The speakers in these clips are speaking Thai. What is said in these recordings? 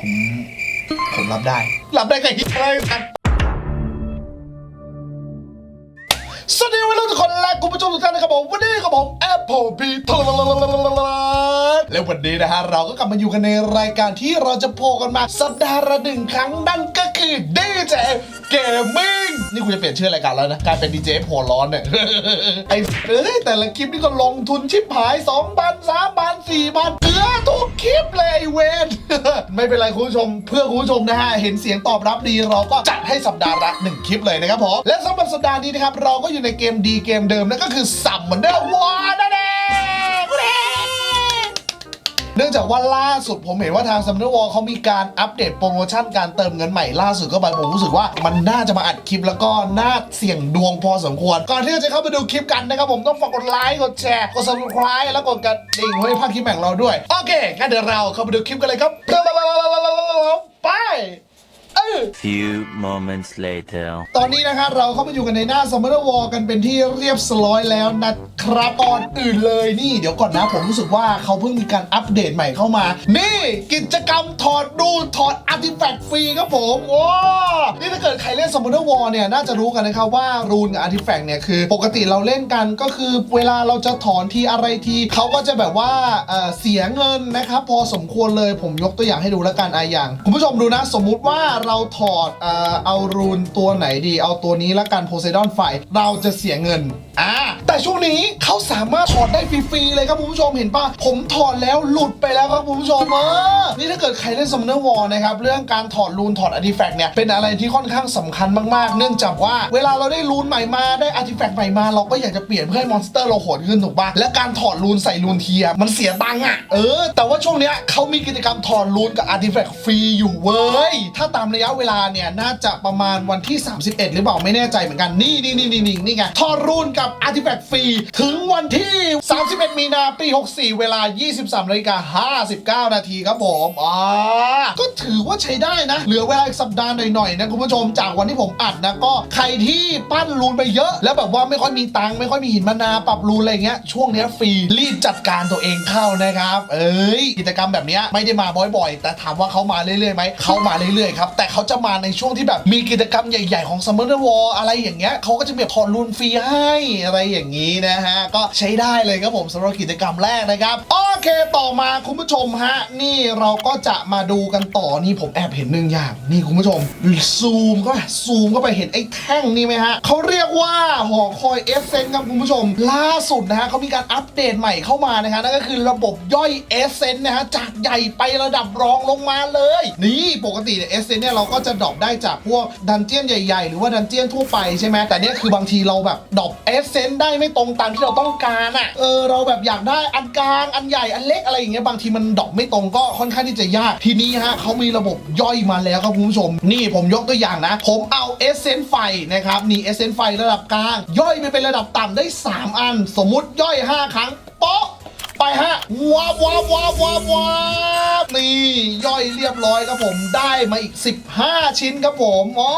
ผมผมรับได้ รับได้กับฮิตอะไรกันสวัสดีวัยรุ่นทุกคนและคุณผู้ชมทุกท่านนะครับผมวันนี้กับผม Apple p ีทและวันนี้นะฮะเราก็กลับมาอยู่กันในรายการที่เราจะโพกันมาสัปดาห์ละหนึ่งครั้งนั่นก็คือดีเจเกมมิ่งนี่กูจะเปลี่ยนชื่อรายการแล้วนะกลายเป็นดีเจหัวร้อนเนี่ยไอ้เอ้ยแต่ละคลิปนี่ก็ลงทุนชิบหาย2พันสามพันสี่พันเกือ ทุกคลิปเลยเวนไม่เป็นไรคุณผู้ชม เพื่อคุณผู้ชมนะฮะ เห็นเสียงตอบรับดีเราก็จัดให้สัปดาห์ละหนึ่งคลิปเลยนะครับผมและสำหรับสัปดาห์นี้นะครับเราก็อยู่ในเกมดีเกมเดิมนั่นก็คือสัมเหมือนเดิมวา เองเนื่องจากว่าล่าสุดผมเห็นว่าทางซัมเนอร์วอลเขามีการอัปเดตโปรโมชั่นการเติมเงินใหม่ล่าสุดเข้าไปผมรู้สึกว่ามันน่าจะมาอัดคลิปแล้วก็น่าเสี่ยงดวงพอสมควร ก่อนที่เราจะเข้าไปดูคลิปกันนะครับผมต้องฝากกดไลค์กดแชร์กด subscribe แล้วกดกระดิ่งไว้พลาดคลิปแบ่งเราด้วย โอเคงั้นเดี๋ยวเราเข้าไปดูคลิปกันเลยครับไปเออ Few moments later. ตอนนี้นะครับเราเข้ามาอยู่กันในหน้า Summer War กันเป็นที่เรียบร้อยแล้วนะครับก่อนอื่นเลยนี่เดี๋ยวก่อนนะผมรู้สึกว่าเขาเพิ่งมีการอัปเดตใหม่เข้ามา นี่กิจกรรมถอดดูถอดอาร์ติแฟกต์ฟรีครับผมโอ้นี่ถ้าเกิดใครเล่น Summer War เนี่ยน่าจะรู้กันนะครับว่ารูนกับอาร์ติแฟกต์เนี่ยคือ ปกติเราเล่นกันก็คือเวลาเราจะถอนทีอะไรทีเขาก็จะแบบว่าเเสียเงินนะครับพอสมควรเลยผมยกตัวอย่างให้ดูแล้วกันอะอย่าง คุณผู้ชมดูนะ สมมุติว่าเราถอดเอเอารูนตัวไหนดี เอาตัวนี้และกันโพไซดอนไฟเราจะเสียเงินอ่าแต่ช่วงนี้เขาสามารถถอดได้ฟรีๆเลยครับคุณผู้ชมเห็นปะผมถอดแล้วหลุดไปแล้วครับคุณผู้ชมเออนี่ถ้าเกิดใครเล่นซัมเนอร์วอลนะครับเรื่องการถอดรูนถอดอาร์ติแฟกต์เนี่ยเป็นอะไรที่ค่อนข้างสำคัญมากๆ เนื่องจากว่าเวลาเราได้รูนใหม่มาได้อาร์ติแฟกต์ใหม่มาเราก็อยากจะเปลี่ยนเพื่อให้มอนสเตอร์เราโหดขึ้นถูกปะและการถอดรูนใส่รูนเทียมมันเสียตังค์อะเออ แต่ว่าช่วงเนี้ยเขามีกิจกรรมถอดรูนกับอาร์ติแฟกต์ฟรีอยู่เว้ยถ้าตามระยะเวลาเนี่ยน่าจะประมาณวันที่ 31 หรือเปล่าไม่แน่ใจเหมือนกันนี่นี่นี่นี่นี่ไงถอดรูนกับอาร์ติแฟกต์ฟรีถึงวันที่ 31 มีนาปี 64 เวลา 23นาฬิกา59 นาทีครับผมอ่าก็ถือ ว่าใช้ได้นะ เหลือเวลาอีกสัปดาห์หน่อยๆนะคุณผู้ชมจากวันที่ผมอัดนะก็ใครที่ปั้นรูนไปเยอะ แล้วแบบว่าไม่ค่อยมีตังค์ไม่ค่อยมีหินมานาปรับรูนอะไรเงี้ยช่วงนี้ฟรีรีบจัดการตัวเองเข้านะครับ เอ้ยกิจกรรมแบบนี้ไม่ได้มาบ่อยๆ แต่ถามว่าเขามาเรื่อยๆไหมเขามาเรื่อยๆครับแต่เขาจะมาในช่วงที่แบบมีกิจกรรมใหญ่ๆของ Summer War อลอะไรอย่างเงี้ยเขาก็จะมีถอดรูนฟรีให้อะไรอย่างนี้นะฮะก็ใช้ได้เลยครับผมสำหรับกิจกรรมแรกนะครับโอเคต่อมาคุณผู้ชมฮะนี่เราก็จะมาดูกันต่อนี่ผมแอบเห็นหนึ่งอย่าง นี่คุณผู้ชม ซูมเข้าไปซูมเข้าไปเห็นไอ้แท่งนี่ไหมฮะเขาเรียกว่าหอคอยเอสเซนครับคุณผู้ชม ล่าสุดนะฮะเขามีการอัปเดตใหม่เข้ามานะฮะนั่นก็คือระบบย่อยเอสเซนนะฮะจากใหญ่ไประดับรองลงมาเลย นี่ปกติเนี่ยเอสเซนเนี่ยเราก็จะดรอปได้จากพวกดันเจียนใหญ่ๆ หรือว่าดันเจียนทั่วไปใช่ไหมแต่เนี่ยคือบางทีเราแบบดรอปเอสเซนได้ไม่ตรงตามที่เราต้องการอะเออเราแบบอยากได้อันกลางอันใหญ่อันเล็กอะไรอย่างเงี้ยบางทีมันดรอปไม่ตรงก็ค่อนข้างที่จะยากทีนี้ฮะเขามีระบบย่อยมาแล้วครับคุณผู้ชม นี่ผมยกตัวอย่างนะ ผมเอาเอสเซนไฟนะครับนี่เอสเซนไฟระดับกลาง ย่อยไปเป็นระดับต่ำได้ 3 อัน สมมุติย่อย 5 ครั้งโป๊ะไปฮะว้าวว้าวว้าวว้าวว้าวนี่ย่อยเรียบร้อยครับผมได้มาอีก 15 ชิ้นครับผมอ๋อ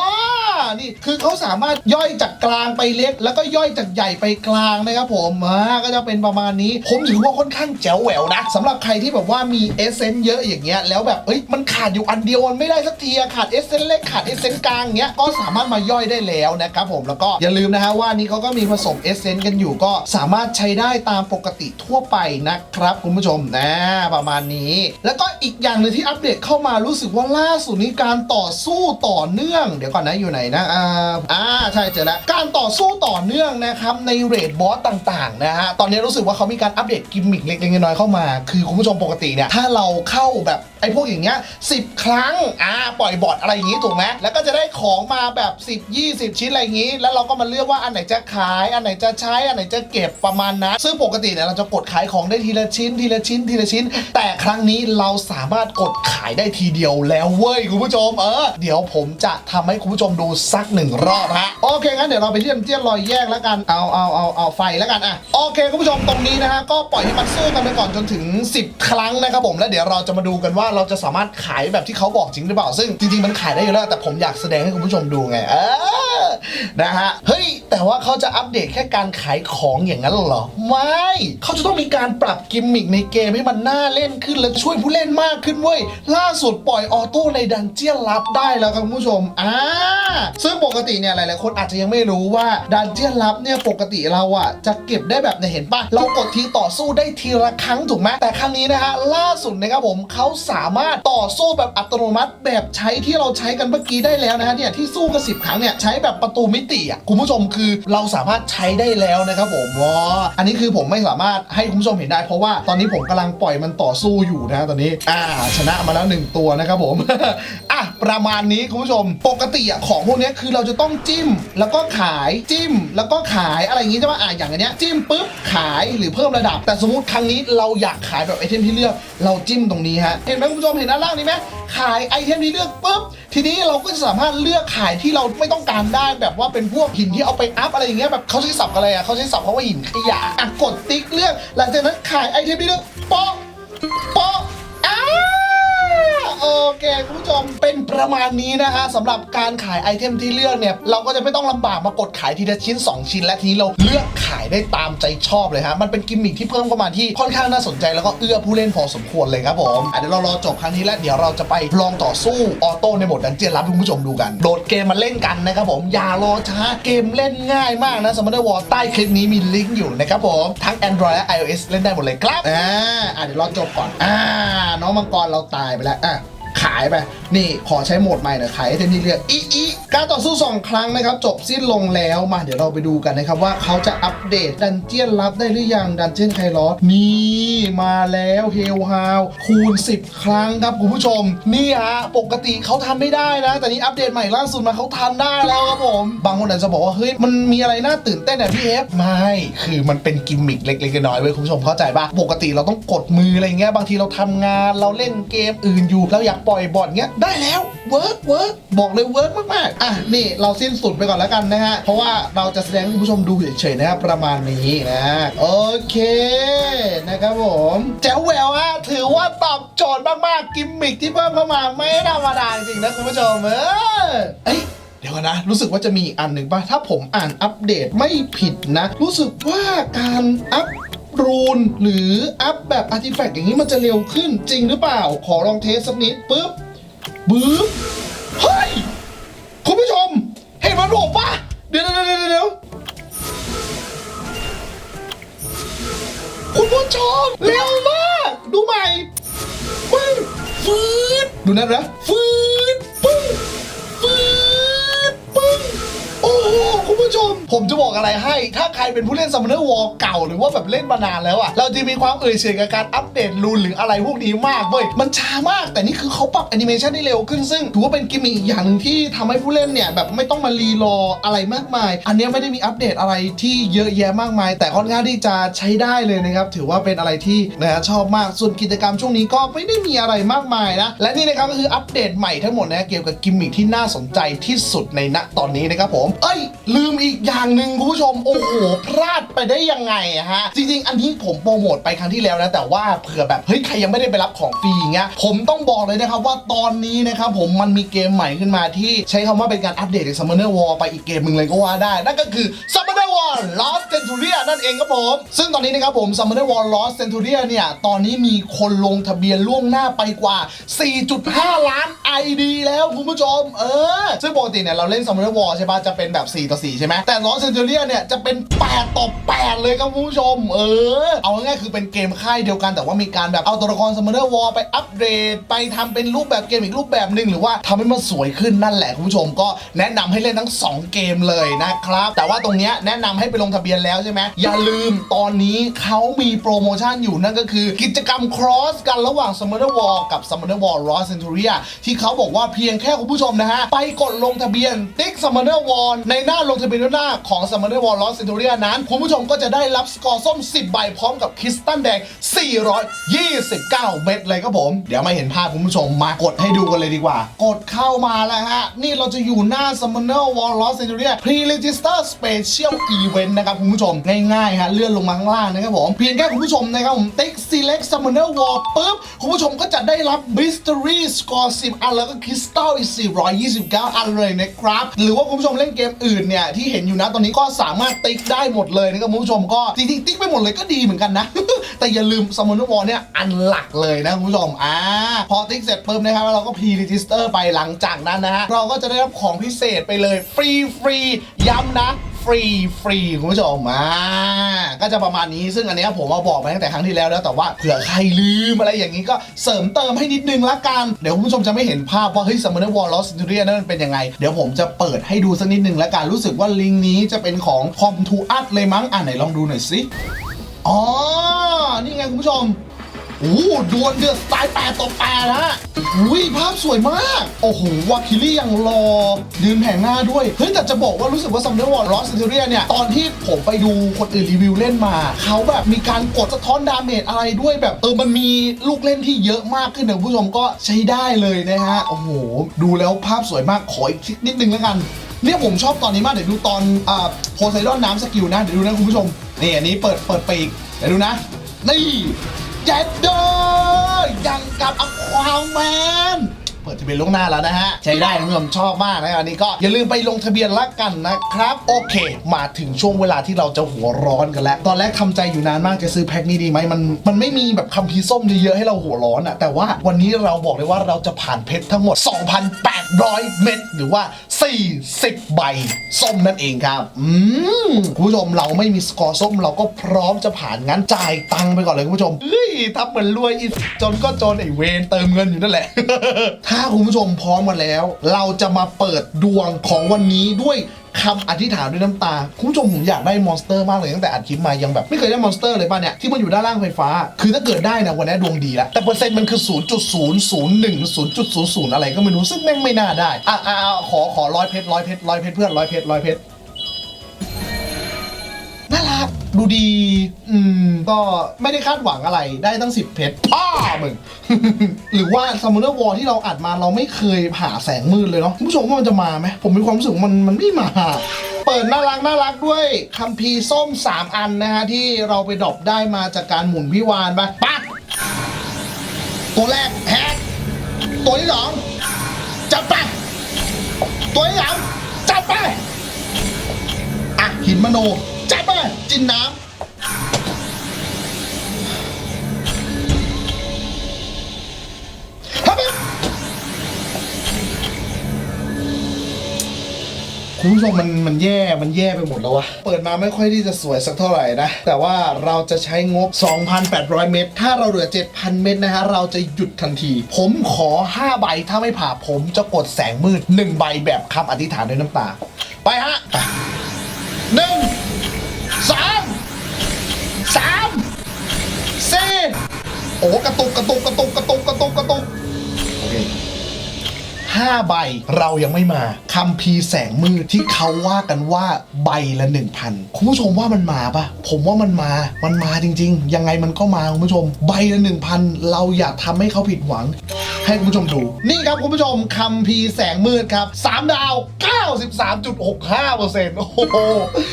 นี่คือเขาสามารถย่อยจากกลางไปเล็ก แล้วก็ย่อยจากใหญ่ไปกลางนะครับผมอ่าก็จะเป็นประมาณนี้ ผมถือว่าค่อนข้างแจ๋วแหววนะสำหรับใครที่แบบว่ามีเอเซนต์เยอะอย่างเงี้ยแล้วแบบเอ้ยมันขาดอยู่อันเดียวมันไม่ได้สักทีอะขาดเอเซนต์เล็กขาดเอเซนต์กลางเงี้ยก็สามารถมาย่อยได้แล้วนะครับผมแล้วก็อย่าลืมนะฮะว่านี่เขาก็มีผสมเอเซนต์กันอยู่ก็สามารถใช้ได้ตามปกติทั่วไปนะครับคุณผู้ชมนะประมาณนี้ แล้วก็อีกอย่างหนึงที่อัปเดตเข้ามารู้สึกว่าล่าสุดนี้การต่อสู้ต่อเนื่อง เดี๋ยวก่อนนะอยู่ไหนนะอ่าอ่าใช่เจอแล้วการต่อสู้ต่อเนื่องนะครับในเรดบอสต่างๆนะฮะตอนนี้รู้สึกว่าเขามีการอัปเดตกิมมิคเล็กๆน้อยๆเข้ามา คือคุณผู้ชมปกติเนี่ยถ้าเราเข้าแบบ ไอ้พวกอย่างเงี้ยสิครั้งอ่าปล่อยบอทอะไรอย่างงี้ถูกไหมแล้วก็จะได้ของมาแบบ 10 20 ชิ้นอะไรอย่างงี้ แล้วเราก็มาเลือกว่าอันไหนจะขายอันไหนจะใช้อันไหนจะเก็บประมาณนั้นซึ่งปกติเนี่ยเราจะกดขายของได้ทีละชิ้น ทีละชิ้นทีละชิ้น แต่ครั้งนี้เราสามารถกดขายได้ทีเดียวแล้วเว้ยคุณผู้ชมเออเดี๋ยวผมจะทำให้คุณผู้ชมดูสักหนึ่งรอบฮะโอเคงั้นเดี๋ยวเราไปเทียมเจียนรอยแยกแล้วกันเอาเอาเอาเอาไฟแล้วกันอะโอเคคุณผู้ชมตรงนี้นะฮะก็ปล่อยให้มันสู้กันไปก่อนจนถึง 10 ครั้งนะครับผมแล้วเดี๋ยวเราจะมาดูกันว่าเราจะสามารถขายแบบที่เขาบอกจริงหรือเปล่า ซึ่งจริงๆมันขายได้อยู่แล้วแต่ผมอยากแสดงให้คุณผู้ชมดูไงเออ นะฮะ เฮ้ย แต่ว่าเขาจะอัปเดตแค่การขายของอย่างนั้นเหรอ ไม่ เขาจะต้องมีการปรับกิมมิคในเกมให้มันน่าเล่นขึ้น และช่วยผู้เล่นมากขึ้นเว้ย ล่าสุดปล่อยออโต้ในดันเจียนลับได้แล้วครับคุณผู้ชม อ่า ซึ่งปกติเนี่ยหลายๆคนอาจจะยังไม่รู้ว่าดันเจียนลับเนี่ยปกติเราอะจะเก็บได้แบบเนี่ยเห็นปะเรากดทีต่อสู้ได้ทีละครั้งถูกไหมแต่ครั้งนี้นะฮะล่าสุดนะครับผมเขาสามารถต่อสู้แบบอัตโนมัติแบบใช้ที่เราใช้กันเมื่อกี้ได้แล้วนะฮะเนี่ยที่สู้กันสิบครั้งเนี่ยใช้แบบประตูมิติอะคุณผู้ชมคือเราสามารถใช้ได้แล้วนะครับผมว้าอันนี้คือผมไม่สามารถให้คุณผู้ชมเห็นได้ เพราะว่าตอนนี้ผมกำลังปล่อยมันต่อสู้อยู่นะฮะตอนนี้อ่าชนะมาแล้วหนึ่งตัวนะครับผมอะประมาณนี้คุณผู้ชม ปกติอะของพวกนี้คือเราจะต้องจิ้ม แล้วก็ขายจิ้ม แล้วก็ขายอะไรอย่างงี้ใช่ไหมอะอย่างอันเนี้ยจิ้มปุ๊บขายหรือเพิ่มระดับ แต่สมมติครั้งนี้เราอยากขายแบบไอเทมที่เลือกเราจิ้มตรงนี้ฮะเห็นไหมคุณผู้ชมเห็นด้านล่างนี้ไหมขายไอเทมที่เลือกปุ๊บทีนี้เราก็จะสามารถเลือกขายที่เราไม่ต้องการได้แบบว่าเป็นพวกหินที่เอาไปอัพอะไรอย่างเงี้ยแบบเขาใช้ศัพท์อะไรอะเขาใช้ศัพท์เขาว่าหินขยะอะกดติ๊กเรื่อง หลังจากนั้นขายไอเทมนี่เรื่องโป๊ะโป๊ะอ้า โอเคคุณผู้ชมเป็นประมาณนี้นะฮะสำหรับการขายไอเทมที่เลือกเนี่ย เราก็จะไม่ต้องลำบากมากดขายทีละชิ้น 2 ชิ้น และทีนี้เราเลือกขายได้ตามใจชอบเลยฮะมันเป็นกิมมิคที่เพิ่มเข้ามาที่ค่อนข้างน่าสนใจแล้วก็เอื้อผู้เล่นพอสมควรเลยครับผมอะเดี๋ยวเรารอจบครั้งนี้แล้วเดี๋ยวเราจะไปลองต่อสู้ออโต้ในโหมดดันเจียนรับคุณผู้ชมดูกันโดดเกมมาเล่นกันนะครับผมอย่ารอช้าเกมเล่นง่ายมากนะสมมติวอลใต้คลิปนี้มีลิงก์อยู่นะครับผมทั้ง Android และ iOS เล่นได้หมดเลยครับอ่าเดี๋ยวรอจบก่อนอ่าน้องมังกรเราตายไปแล้วอะ ขายไป นี่ขอใช้โหมดใหม่หน่อยขายให้เต็มที่เรียกอีอีการต่อสู้ 2 ครั้งนะครับ จบสิ้นลงแล้วมาเดี๋ยวเราไปดูกันนะครับว่าเขาจะอัปเดตดันเจียนลับได้หรือยังดันเจียนไคลอสนี่มาแล้วเฮลฮาวคูณ 10 ครั้งครับคุณผู้ชม นี่ฮะปกติเขาทำไม่ได้นะแต่นี้อัปเดตใหม่ล่าสุดมาเขาทำได้แล้วครับผมบางคนอาจจะบอกว่าเฮ้ยมันมีอะไรน่าตื่นเต้นอะพี่เอฟไม่คือมันเป็นกิมมิคเล็กๆน้อยๆเว้ยคุณผู้ชมเข้าใจปะปกติเราต้องกดมืออะไรเงี้ยบางทีเราทำงานเราเล่นเกมอื่นอยู่เราอยากปล่อยบอลเงี้ยได้แล้วเวิร์กเวิร์กบอกเลยเวิร์กมากๆอะนี่เราสิ้นสุดไปก่อนแล้วกันนะฮะเพราะว่าเราจะแสดงให้คุณผู้ชมดูเฉยๆนะครับประมาณนี้นะโอเคนะครับผมแจ๋วแววฮะถือว่าตอบโจทย์มากๆกิมมิคที่เพิ่มเข้ามาไม่ธรรมดาจริงๆนะคุณผู้ชมเออเอ้ยเดี๋ยวก่อนนะ รู้สึกว่าจะมีอันหนึ่งป่ะ ถ้าผมอ่านอัปเดตไม่ผิดนะ รู้สึกว่าการอัพ รูนหรืออัพแบบอาร์ติแฟกต์อย่างนี้มันจะเร็วขึ้นจริงหรือเปล่า ขอลองเทสสักนิดปุ๊บบึ๊บเฮ้ย คุณผู้ชม เห็นมันโผล่ป่ะเดี๋ยวเดี๋ยวเดี๋ยวเดี๋ยวคุณผู้ชม เร็วมาก ดูใหม่ปึ้งฟืดดูนั่นนะฟืดปึ้งฟืดปึ้ง โอ้โหคุณผู้ชม ผมจะบอกอะไรให้ ถ้าใครเป็นผู้เล่น Summoner War เก่า หรือว่าแบบเล่นมานานแล้วอะเราจะมีความเอ่ยเฉยกับการอัปเดตรูนหรืออะไรพวกนี้มากเว้ยมันช้ามาก แต่นี่คือเขาปรับแอนิเมชันได้เร็วขึ้นซึ่งถือว่าเป็นกิมมิคอีกอย่างหนึ่งที่ทำให้ผู้เล่นเนี่ยแบบไม่ต้องมารีรออะไรมากมาย อันนี้ไม่ได้มีอัปเดตอะไรที่เยอะแยะมากมาย แต่ค่อนข้างที่จะใช้ได้เลยนะครับถือว่าเป็นอะไรที่นะฮะชอบมากส่วนกิจกรรมช่วงนี้ก็ไม่ได้มีอะไรมากมายนะและนี่นะครับก็คืออัปเดตใหม่ทั้งหมดนะเกี่ยวกับกิมมิคที่น่าสนใจที่สุดในณตอนนี้นะครับผมเอ้ย ลืมอีกอย่างหนึ่งคุณผู้ชม โอ้โห พลาดไปได้ยังไงอะฮะ จริงๆ อันนี้ผมโปรโมทไปครั้งที่แล้วนะ แต่ว่าเผื่อแบบเฮ้ยใครยังไม่ได้ไปรับของฟรีอย่างเงี้ยผมต้องบอกเลยนะครับว่าตอนนี้นะครับผมมันมีเกมใหม่ขึ้นมาที่ใช้คำว่าเป็นการอัปเดตจาก Summoner War ไปอีกเกมหนึ่งเลยก็ว่าได้ นั่นก็คือ Summoner War Lost Centuria นั่นเองครับผม ซึ่งตอนนี้นะครับผม Summoner War Lost Centuria เนี่ยตอนนี้มีคนลงทะเบียนล่วงหน้าไปกว่า 4.5 ล้าน ID แล้วคุณผู้ชม เออซึ่งปกติเนี่ยเราเล่น Summoner War ใช่ปะจะเป็นแบบ 4 ต่อ 4 ใช่ไหมแต่ Lost Centuria เนี่ยจะเป็น 8 ต่อ 8 เลยครับคุณผู้ชม เออ เอาง่ายๆคือเป็นเกมค่ายเดียวกันแต่ว่ามีการแบบเอาตัวละคร Summoner War ไปอัปเดต ไปทำเป็นรูปแบบเกมอีกรูปแบบหนึ่งหรือว่าทำให้มันสวยขึ้นนั่นแหละคุณผู้ชมก็แนะนำให้เล่นทั้ง 2 เกมเลยนะครับ แต่ว่าตรงเนี้ยแนะนำให้ไปลงทะเบียนแล้วใช่ไหมอย่าลืมตอนนี้เขามีโปรโมชั่นอยู่นั่นก็คือ กิจกรรม cross กันระหว่าง Summoner War กับ Summoner War Lost Centuria ที่เขาบอกว่าเพียงแค่คุณผู้ชมนะฮะไปกดลงทะเบียนติ๊ก Summoner War ในหน้าลงทะเบียนหน้าของ Summoner War Lost Centuria นั้น คุณผู้ชมก็จะได้รับสกอร์ส้ม 10 ใบพร้อมกับคริสตัลแดง 429 เม็ดเลยครับผม เดี๋ยวมาเห็นภาพคุณผู้ชมมากดให้ดูกันเลยดีกว่า กดเข้ามาแล้วฮะ นี่เราจะอยู่หน้า Summoner War Lost Centuria Pre-Register Special Event นะครับคุณผู้ชมง่ายๆฮะเลื่อนลงมาข้างล่างนะครับผมเพียงแค่คุณผู้ชมนะครับผมติ๊ก Select Summoner War ปุ๊บคุณผู้ชมก็จะได้รับ Mystery Score 10 อันแล้วก็คริสตัลอีก429 อันเลยนะครับหรือว่าคุณผู้ชมเล่นเกกมอื่นเนี่ยที่เห็นอยู่นะตอนนี้ก็สามารถติ๊กได้หมดเลยนะครับคุณผู้ชมก็จริงๆติ๊กไปหมดเลยก็ดีเหมือนกันนะ แต่อย่าลืมสมุนวอลเนี่ยอันหลักเลยนะคุณผู้ชมอ่าพอติ๊กเสร็จเพิ่มนะครับเราก็พีรีจิสเตอร์ไปหลังจากนั้นนะฮะเราก็จะได้รับของพิเศษไปเลยฟรีฟรีย้ำนะ ฟรีฟรีคุณผู้ชมอ่าก็จะประมาณนี้ซึ่งอันเนี้ยผมมาบอกไปตั้งแต่ครั้งที่แล้วแล้วแต่ว่าเผื่อใครลืมอะไรอย่างนี้ก็เสริมเติมให้นิดนึงละกัน เดี๋ยวคุณผู้ชมจะไม่เห็นภาพว่าเฮ้ย Summoner War Lost Centuria นั่นมันเป็นยังไง เดี๋ยวผมจะเปิดให้ดูสักนิดนึงละกันรู้สึกว่าลิงก์นี้จะเป็นของ Com to Art เลยมั้งอ่าไหนลองดูหน่อยสิอ๋อนี่ไงคุณผู้ชม โอ้ดวลเดือดสไตล์แปดต่อแปดนะอุ้ยภาพสวยมาก โอ้โหวาคิลี่ยังรอ ยืนแผงหน้าด้วย เฮ้ย แต่จะบอกว่ารู้สึกว่าซัมเดอร์วอลลอสเซนเทเรียเนี่ย ตอนที่ผมไปดูคนอื่นรีวิวเล่นมา เขาแบบมีการกดสะท้อนดาเมจอะไรด้วยแบบ เออ มันมีลูกเล่นที่เยอะมากขึ้นนะผู้ชมก็ใช้ได้เลยนะฮะ โอ้โห ดูแล้วภาพสวยมากขออีกนิดนึงแล้วกันเนี่ยผมชอบตอนนี้มาก เดี๋ยวดูตอนอ่าโพไซดอนน้ำสกิลนะ เดี๋ยวดูนะคุณผู้ชมนี่อันนี้เปิดเปิดปีกเดี๋ยวดูนะนี่ เจ็ดเดอร์ยังกับอควาแมน ปิดทะเบียนล่วงหน้าแล้วนะฮะใช้ได้คุณผู้ชมชอบมากนะอันนี้ก็อย่าลืมไปลงทะเบียนละกันนะครับ โอเค มาถึงช่วงเวลาที่เราจะหัวร้อนกันแล้ว ตอนแรกทำใจอยู่นานมากจะซื้อแพ็คนี้ดีไหมมันมันไม่มีแบบคัมภีร์ส้มเยอะๆให้เราหัวร้อนอะแต่ว่าวันนี้เราบอกเลยว่าเราจะผ่านเพชรทั้งหมด 2,800 เม็ดหรือว่า 40 ใบส้มนั่นเองครับอืมคุณผู้ชมเราไม่มีสกอร์ส้มเราก็พร้อมจะผ่านงั้นจ่ายตังค์ไปก่อนเลยคุณผู้ชมเฮ้ยถ้าเหมือนรวยอีจนก็จนไอเวนเติมเงินอยู่นั่นแหละถ้าาคุณผู้ชมพร้อมมาแล้ว เราจะมาเปิดดวงของวันนี้ด้วยคำอธิษฐานด้วยน้ำตา คุณผู้ชมผมอยากได้มอนสเตอร์มากเลยตั้งแต่อัดคลิปมายังแบบไม่เคยได้มอนสเตอร์เลยป่ะเนี่ย ที่มันอยู่ด้านล่างไฟฟ้า คือถ้าเกิดได้นะวันนี้ดวงดีละแต่เปอร์เซ็นต์มันคือ 0.001 0.00 อะไรก็ไม่รู้ซึ่งแม่งไม่น่าได้ อ่าอะอะขอขอร้อยเพชรร้อยเพชรร้อยเพชรเพื่อนร้อยเพชรร้อยเพชร ดูดี อืม ก็ไม่ได้คาดหวังอะไร ได้ตั้ง 10 เพชรพ่อมึง หรือว่าซัมเมอร์วอลที่เราอัดมาเราไม่เคยหาแสงมืดเลยเนาะคุณผู้ชมว่ามันจะมาไหม ผมมีความรู้สึกมันมันไม่มา เปิดน่ารักน่ารักด้วยคัมภีร์ส้ม 3 อันนะฮะ ที่เราไปดรอปได้มาจากการหมุนพิวานไปปัดตัวแรกแฮกตัวที่สองจับไปตัวที่สามจับไปอะหินมโน จับไปจินน้ำคุณผู้ชมมันมันแย่ มันแย่ไปหมดแล้ววะ เปิดมาไม่ค่อยที่จะสวยสักเท่าไหร่นะ แต่ว่าเราจะใช้งบ 2,800 เมตร ถ้าเราเหลือ 7,000 เมตรนะฮะ เราจะหยุดทันที ผมขอ 5 ใบ ถ้าไม่ผ่าผมจะกดแสงมืด 1 ใบแบบคำอธิษฐานด้วยน้ำตา ไปฮะหนึ่ง โอ้กระตุกกระตุกกระตุกกระตุกกระตุก 5 ใบ เรายังไม่มาคำพีแสงมืดที่เขาว่ากันว่าใบละ 1,000 คุณผู้ชมว่ามันมาปะผมว่ามันมามันมาจริง ๆ ยังไงมันก็มาคุณผู้ชม ใบละ 1,000 เราอยากทำให้เขาผิดหวัง ให้คุณผู้ชมดู นี่ครับคุณผู้ชมคำพีแสงมืดครับ 3 ดาว 93.65%โอ้โห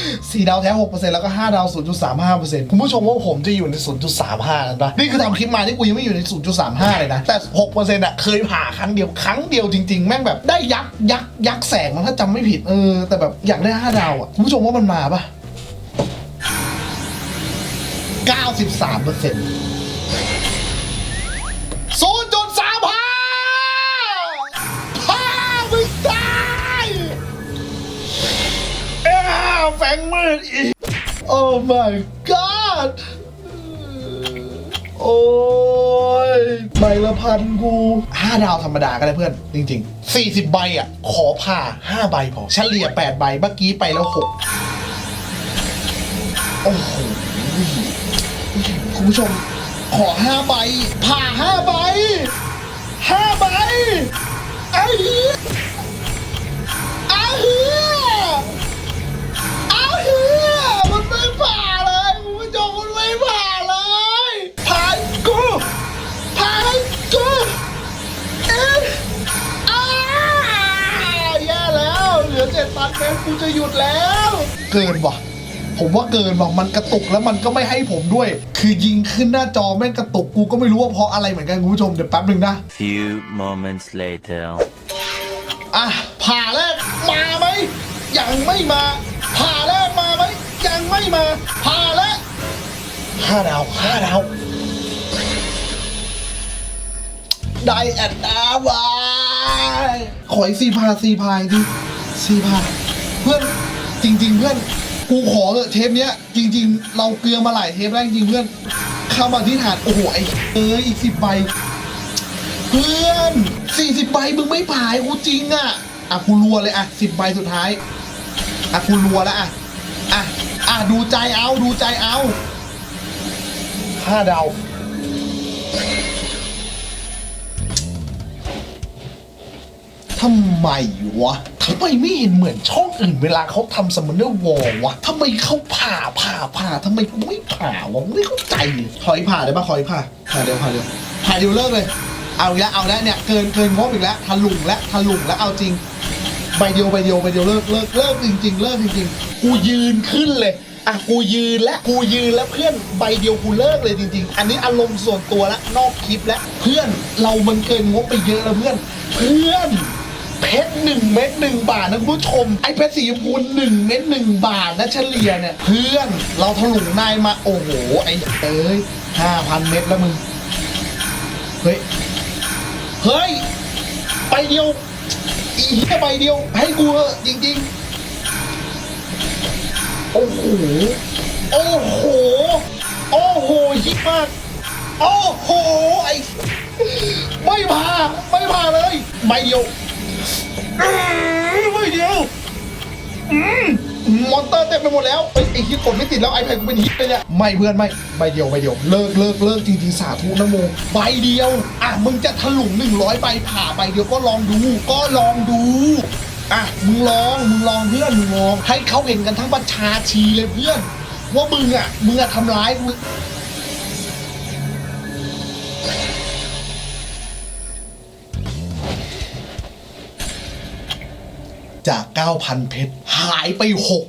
4ดาวแท้ 6%แล้วก็ 5 ดาว 0.35%คุณผู้ชมว่าผมจะอยู่ใน 0.35นั้นปะนี่คือทำคลิปมาที่กูยังไม่อยู่ใน 0.35 เลยนะแต่ 6%อะเคยผ่าครั้งเดียวครั้งเดียวจริงๆ แม่งแบบได้ยักษ์ยักษ์ยักษ์แสงมันถ้าจำไม่ผิดเออ แต่แบบอยากได้5ดาวอะคุณผู้ชมว่ามันมาปะ93%ศูนย์จุดสามห้าพามึงตายเอ้าแฝงมืดอีกโอ้ my god โอ้ ละพันกูห้าดาวธรรมดาก็ได้เพื่อน จริง ๆ 40 ใบอะ ขอผ่า 5 ใบพอ เฉลี่ย 8 ใบ เมื่อกี้ไปแล้ว 6 โอ้โหคุณผู้ชม ขอห้าใบ ผ่าห้าใบห้าใบ ไอ้เหี้ย กูจะหยุดแล้วเกินว่ะ ผมว่าเกินว่ะมันกระตุกแล้วมันก็ไม่ให้ผมด้วย คือยิงขึ้นหน้าจอแม่งกระตุกกูก็ไม่รู้ว่าเพราะอะไรเหมือนกันคุณผู้ชมเดี๋ยวแป๊บหนึ่งนะ Few moments later. อะผ่าแรกมาไหมยังไม่มา ผ่าแรกมาไหมยังไม่มา ผ่าแรกห้าดาวห้าดาวได้แอดดาวายขออีกสี่พาสี่พายดิสี่พาเพื่อน จริง ๆ เพื่อนกูขอเถอะเทปเนี้ยจริง ๆ เราเกลือมาหลายเทปแล้วจริงๆเพื่อนเข้ามาที่ฐานโอ้โหไอ้เอ้ยอีกสิบใบเพื่อนสี่สิบใบมึงไม่ผายกูจริงอะอะกูรัวเลยอะสิบใบสุดท้ายอะกูรัวแล้วอะอะอะดูใจเอาดูใจเอาห้าดาวทำไมวะ ทำไมไม่เห็นเหมือนช่องอื่นเวลาเขาทำสมอนเนอร์วอลวะทำไมเขาผ่าผ่าผ่าทำไมกูไม่ผ่าวะไม่เข้าใจเลยขออีกผ่าได้ปะขออีกผ่าผ่าเดียวผ่าเดียวผ่าเดียวเลิกเลย เอาแล้วเอาแล้วเนี่ยเกินเกินงบอีกแล้วทะลุงแล้วทะลุงแล้วเอาจริงใบเดียวใบเดียวใบเดียวเลิกเลิกเลิกจริง ๆ เลิกจริงๆกูยืนขึ้นเลยอะกูยืนแล้วกูยืนแล้วเพื่อนใบเดียวกูเลิกเลยจริง ๆ อันนี้อารมณ์ส่วนตัวละนอกคลิปแล้วเพื่อนเรามันเกินงบไปเยอะแล้วเพื่อน เพื่อน เพชรหนึ่งเม็ดหนึ่งบาทนะคุณผู้ชมไอ้เพชรสีชมพูหนึ่งเม็ดหนึ่งบาทนะเฉลี่ยเนี่ยเพื่อนเราถลุงนายมาโอ้โหไอ้เอ้ยห้าพันเม็ดแล้วมึงเฮ้ยเฮ้ยไปเดียวอีเหี้ยใบเดียว ให้กูเถอะจริงๆ โอ้โหโอ้โหโอ้โหยิ่งมากโอ้โหไอ้ไม่ผ่าไม่ผ่าเลยใบเดียว อื้อใบเดียวอืมมอนเตอร์เต็มไปหมดแล้วเอ้ยไอ้ฮิตกดไม่ติดแล้วไอแพดกูเป็นฮิตเลยเนี่ยไม่เพื่อนไม่ใบเดียวใบเดียวเลิกเลิกเลิกจริงๆสาธุนะโมใบเดียว อะมึงจะถลุงหนึ่งร้อยใบผ่าใบเดียวก็ลองดู ก็ลองดูอะมึงลองมึงลองเพื่อนมึงลองให้เขาเห็นกันทั้งประชาชีเลยเพื่อน ว่ามึงอะมึงอะทำร้ายกู จาก 9,000 เพชร หายไป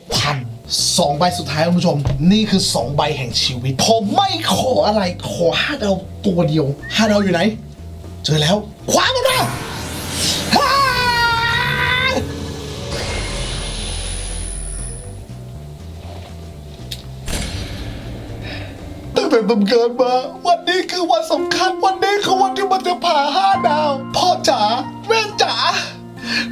6,000สองใบสุดท้ายคุณผู้ชม นี่คือ 2 ใบแห่งชีวิต ผมไม่ขออะไรขอห้าดาวตัวเดียวห้าดาวอยู่ไหน เจอแล้ว คว้ามันมาตั้งแต่ตำเกิดมา วันนี้คือวันสำคัญวันนี้คือวันที่มันจะผ่าห้าดาว พ่อจ๋าแม่จ๋า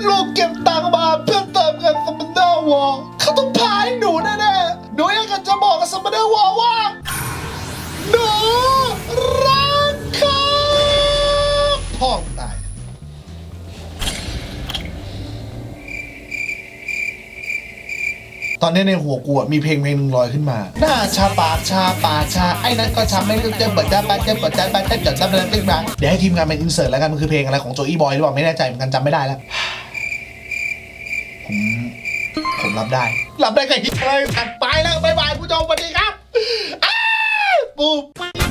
ลูกเก็บตังค์มาเพื่อเติมเงินสมเดอร์วอลเขาต้องพาให้หนูแน่ๆหนูอยากจะบอกกับสมเดอร์วอลว่า หนูรัก อนนี้ในหัวกูมีเพลงเพลงหนึ่งลอยขึ้นมา หน้าชาปากชาปากชาไอ้นั้นก็ช้ำไม่รู้จะเปิดจ้าปาเจ็บเปิดจ้าปาเจ็บจัดจ้าเปิดจ้าปาเดี๋ยวให้ทีมงานเป็นอินเสิร์ตแล้วกันมันคือเพลงอะไรของโจอี้บอยหรือเปล่าไม่แน่ใจเหมือนกันจำไม่ได้แล้วผมผมรับได้ รับได้ใครที่อะไรกันไปแล้วบายบายผู้ชมสวัสดีครับปุ๊บ